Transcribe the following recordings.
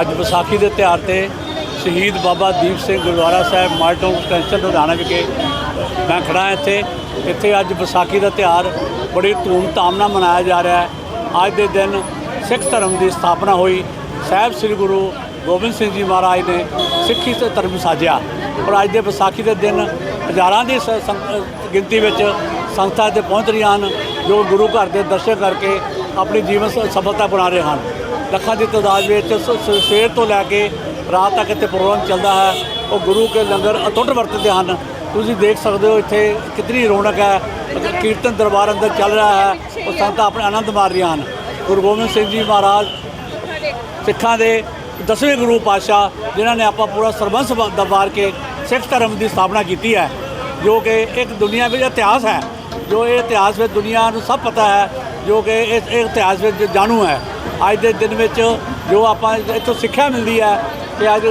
ਅੱਜ ਵਿਸਾਖੀ ਦੇ ਤਿਉਹਾਰ ਤੇ Shaheed Baba Deep Singh Gurdwara Sahib Model Town Extension Ludhiana ਵਿਖੇ ਮੈਂ ਖੜਾ ਇੱਥੇ। ਇੱਥੇ ਅੱਜ ਵਿਸਾਖੀ ਦਾ ਤਿਉਹਾਰ ਬੜੀ ਧੂਮ-ਧਾਮ ਨਾਲ ਮਨਾਇਆ ਜਾ ਰਿਹਾ ਹੈ। ਅੱਜ ਦੇ ਦਿਨ ਸਿੱਖ ਧਰਮ ਦੀ ਸਥਾਪਨਾ ਹੋਈ। ਸਾਹਿਬ ਸ੍ਰੀ ਗੁਰੂ ਗੋਬਿੰਦ ਸਿੰਘ ਜੀ ਮਹਾਰਾਜ ਨੇ ਸਿੱਖੀ ਤੇ ਧਰਮ ਸਾਜਿਆ। ਔਰ ਅੱਜ ਦੇ ਵਿਸਾਖੀ ਦੇ ਦਿਨ ਹਜ਼ਾਰਾਂ ਦੀ ਸ- ਸੰਗ- ਗਿਣਤੀ ਵਿੱਚ ਸੰਸਥਾ ਇੱਥੇ ਪਹੁੰਚ ਰਹੀਆਂ ਹਨ, ਜੋ ਗੁਰੂ ਘਰ ਦੇ ਦਰਸ਼ਨ ਕਰਕੇ ਆਪਣੀ ਜੀਵਨ ਸਫਲਤਾ ਬਣਾ ਰਹੇ ਹਨ। ਲੱਖਾਂ ਦੀ ਤਾਦਾਦ ਵਿੱਚ ਸ- ਸਵੇਰ ਤੋਂ ਲੈ ਕੇ ਰਾਤ ਤੱਕ ਇੱਥੇ ਪ੍ਰੋਗਰਾਮ ਚੱਲਦਾ ਹੈ। ਉਹ ਗੁਰੂ ਕੇ ਲੰਗਰ ਅਟੁੱਟ ਵਰਤਦੇ ਹਨ। ਤੁਸੀਂ ਦੇਖ ਸਕਦੇ ਹੋ ਇੱਥੇ ਕਿਤਨੀ ਰੌਣਕ ਹੈ। ਕੀਰਤਨ ਦਰਬਾਰ ਅੰਦਰ ਚੱਲ ਰਿਹਾ ਹੈ। ਉਹ ਸੰਗਤਾਂ ਆਪਣੇ ਆਨੰਦ ਮਾਰ ਰਹੀਆਂ ਹਨ। ਗੁਰੂ ਗੋਬਿੰਦ ਸਿੰਘ ਜੀ ਮਹਾਰਾਜ ਸਿੱਖਾਂ ਦੇ ਦਸਵੇਂ ਗੁਰੂ ਪਾਤਸ਼ਾਹ, ਜਿਨ੍ਹਾਂ ਨੇ ਆਪਾਂ ਪੂਰਾ ਸਰਬੰਸ ਬ- ਦਰਬਾਰ ਕੇ ਸਿੱਖ ਧਰਮ ਦੀ ਸਥਾਪਨਾ ਕੀਤੀ ਹੈ। ਜੋ ਕਿ ਇੱਕ ਦੁਨੀਆ ਵਿੱਚ ਇਤਿਹਾਸ ਹੈ। ਜੋ ਇਹ ਇਤਿਹਾਸ ਵਿੱਚ ਦੁਨੀਆ ਨੂੰ ਸਭ ਪਤਾ ਹੈ। ਜੋ ਕਿ ਇਸ, ਇਹ ਇਤਿਹਾਸ ਵਿੱਚ ਜਾਣੂ ਹੈ। ਅੱਜ ਦੇ ਦਿਨ ਵਿੱਚ ਜੋ ਆਪਾਂ ਇੱਥੋਂ ਸਿੱਖਿਆ ਮਿਲਦੀ ਹੈ ਕਿ ਅੱਜ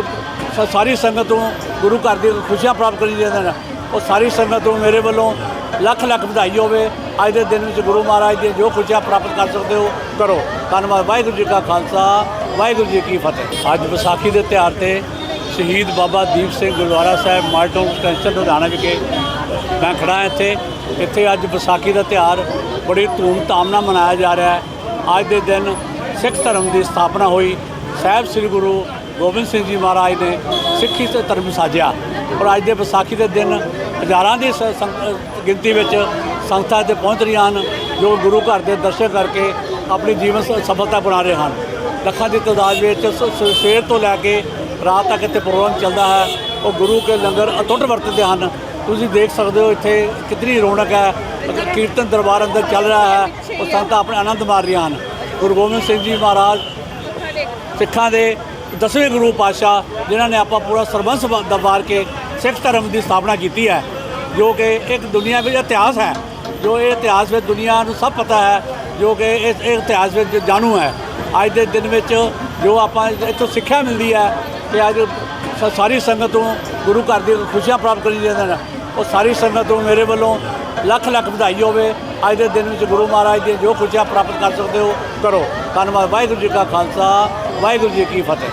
ਸਾਰੀ ਸੰਗਤ ਨੂੰ ਗੁਰੂ ਘਰ ਦੀ ਖੁਸ਼ੀਆਂ ਪ੍ਰਾਪਤ ਕਰੀ ਜਾਂਦੇ ਨੇ। ਉਹ ਸਾਰੀ ਸੰਗਤ ਨੂੰ ਮੇਰੇ ਵੱਲੋਂ ਲੱਖ ਲੱਖ ਵਧਾਈ ਹੋਵੇ। ਅੱਜ ਦੇ ਦਿਨ ਵਿੱਚ ਗੁਰੂ ਮਹਾਰਾਜ ਦੀ ਜੋ ਖੁਸ਼ੀਆਂ ਪ੍ਰਾਪਤ ਕਰ ਸਕਦੇ ਹੋ, ਕਰੋ। ਧੰਨਵਾਦ। ਵਾਹਿਗੁਰੂ ਜੀ ਕਾ ਖਾਲਸਾ, ਵਾਹਿਗੁਰੂ ਜੀ ਕੀ ਫਤਿਹ। ਅੱਜ ਵਿਸਾਖੀ ਦੇ ਤਿਉਹਾਰ ਤੇ Shaheed Baba Deep Singh Gurdwara Sahib Model Town Extension Ludhiana ਵਿਖੇ ਮੈਂ ਖੜਾ ਇੱਥੇ। ਇੱਥੇ ਅੱਜ ਵਿਸਾਖੀ ਦਾ ਤਿਉਹਾਰ ਬੜੀ ਧੂਮ-ਧਾਮ ਨਾਲ ਮਨਾਇਆ ਜਾ ਰਿਹਾ ਹੈ। ਅੱਜ ਦੇ ਦਿਨ ਸਿੱਖ ਧਰਮ ਦੀ ਸਥਾਪਨਾ ਹੋਈ। ਸਾਹਿਬ ਸ੍ਰੀ ਗੁਰੂ ਗੋਬਿੰਦ ਸਿੰਘ ਜੀ ਮਹਾਰਾਜ ਨੇ ਸਿੱਖੀ ਧਰਮ ਸਾਜਿਆ। ਔਰ ਅੱਜ ਦੇ ਵਿਸਾਖੀ ਦੇ ਦਿਨ ਹਜ਼ਾਰਾਂ ਦੀ ਸ- ਸੰਗ- ਗਿਣਤੀ ਵਿੱਚ ਸੰਗਤਾਂ ਇੱਥੇ ਪਹੁੰਚ ਰਹੀਆਂ ਹਨ, ਜੋ ਗੁਰੂ ਘਰ ਦੇ ਦਰਸ਼ਨ ਕਰਕੇ ਆਪਣੀ ਜੀਵਨ ਸਫਲਤਾ ਬਣਾ ਰਹੇ ਹਨ। ਲੱਖਾਂ ਦੀ ਤਾਦਾਦ ਵਿੱਚ ਸ- ਸਵੇਰ ਤੋਂ ਲੈ ਕੇ ਰਾਤ ਤੱਕ ਇੱਥੇ ਪ੍ਰੋਗਰਾਮ ਚੱਲਦਾ ਹੈ। ਉਹ ਗੁਰੂ ਕੇ ਲੰਗਰ ਅਟੁੱਟ ਵਰਤਦੇ ਹਨ। ਤੁਸੀਂ ਦੇਖ ਸਕਦੇ ਹੋ ਇੱਥੇ ਕਿਤਨੀ ਰੌਣਕ ਹੈ। ਕੀਰਤਨ ਦਰਬਾਰ ਅੰਦਰ ਚੱਲ ਰਿਹਾ ਹੈ। ਉਹ ਸੰਗਤਾਂ ਆਪਣੇ ਆਨੰਦ ਮਾਰ ਰਹੀਆਂ ਹਨ। ਗੁਰੂ ਗੋਬਿੰਦ ਸਿੰਘ ਜੀ ਮਹਾਰਾਜ ਸਿੱਖਾਂ ਦੇ ਦਸਵੇਂ ਗੁਰੂ ਪਾਤਸ਼ਾਹ, ਜਿਨ੍ਹਾਂ ਨੇ ਆਪਾਂ ਪੂਰਾ ਸਰਬੰਸ ਬ- ਕੇ ਸਿੱਖ ਧਰਮ ਦੀ ਸਥਾਪਨਾ ਕੀਤੀ ਹੈ, ਜੋ ਕਿ ਇੱਕ ਦੁਨੀਆ ਵਿੱਚ ਇਤਿਹਾਸ ਹੈ, ਜੋ ਇਹ ਇਤਿਹਾਸ ਵਿੱਚ ਦੁਨੀਆ ਨੂੰ ਸਭ ਪਤਾ ਹੈ, ਜੋ ਕਿ ਇਸ, ਇਹ ਇਤਿਹਾਸ ਵਿੱਚ ਜਾਣੂ ਹੈ। ਅੱਜ ਦੇ ਦਿਨ ਵਿੱਚ ਜੋ ਆਪਾਂ ਇੱਥੋਂ ਸਿੱਖਿਆ ਮਿਲਦੀ ਹੈ ਕਿ ਅੱਜ ਸਾਰੀ ਸੰਗਤ ਨੂੰ ਗੁਰੂ ਘਰ ਦੀ ਖੁਸ਼ੀਆਂ ਪ੍ਰਾਪਤ ਕਰੀ ਜਾਂਦੇ ਨੇ, ਉਹ ਸਾਰੀ ਸੰਗਤ ਨੂੰ ਮੇਰੇ ਵੱਲੋਂ ਲੱਖ ਲੱਖ ਵਧਾਈ ਹੋਵੇ। ਅੱਜ ਦੇ ਦਿਨ ਵਿੱਚ ਗੁਰੂ ਮਹਾਰਾਜ ਦੀ ਜੋ ਖੁਸ਼ੀਆਂ ਪ੍ਰਾਪਤ ਕਰ ਸਕਦੇ ਹੋ, ਕਰੋ। ਧੰਨਵਾਦ। ਵਾਹਿਗੁਰੂ ਜੀ ਕਾ ਖਾਲਸਾ, ਵਾਹਿਗੁਰੂ ਜੀ ਕੀ ਫਤਿਹ।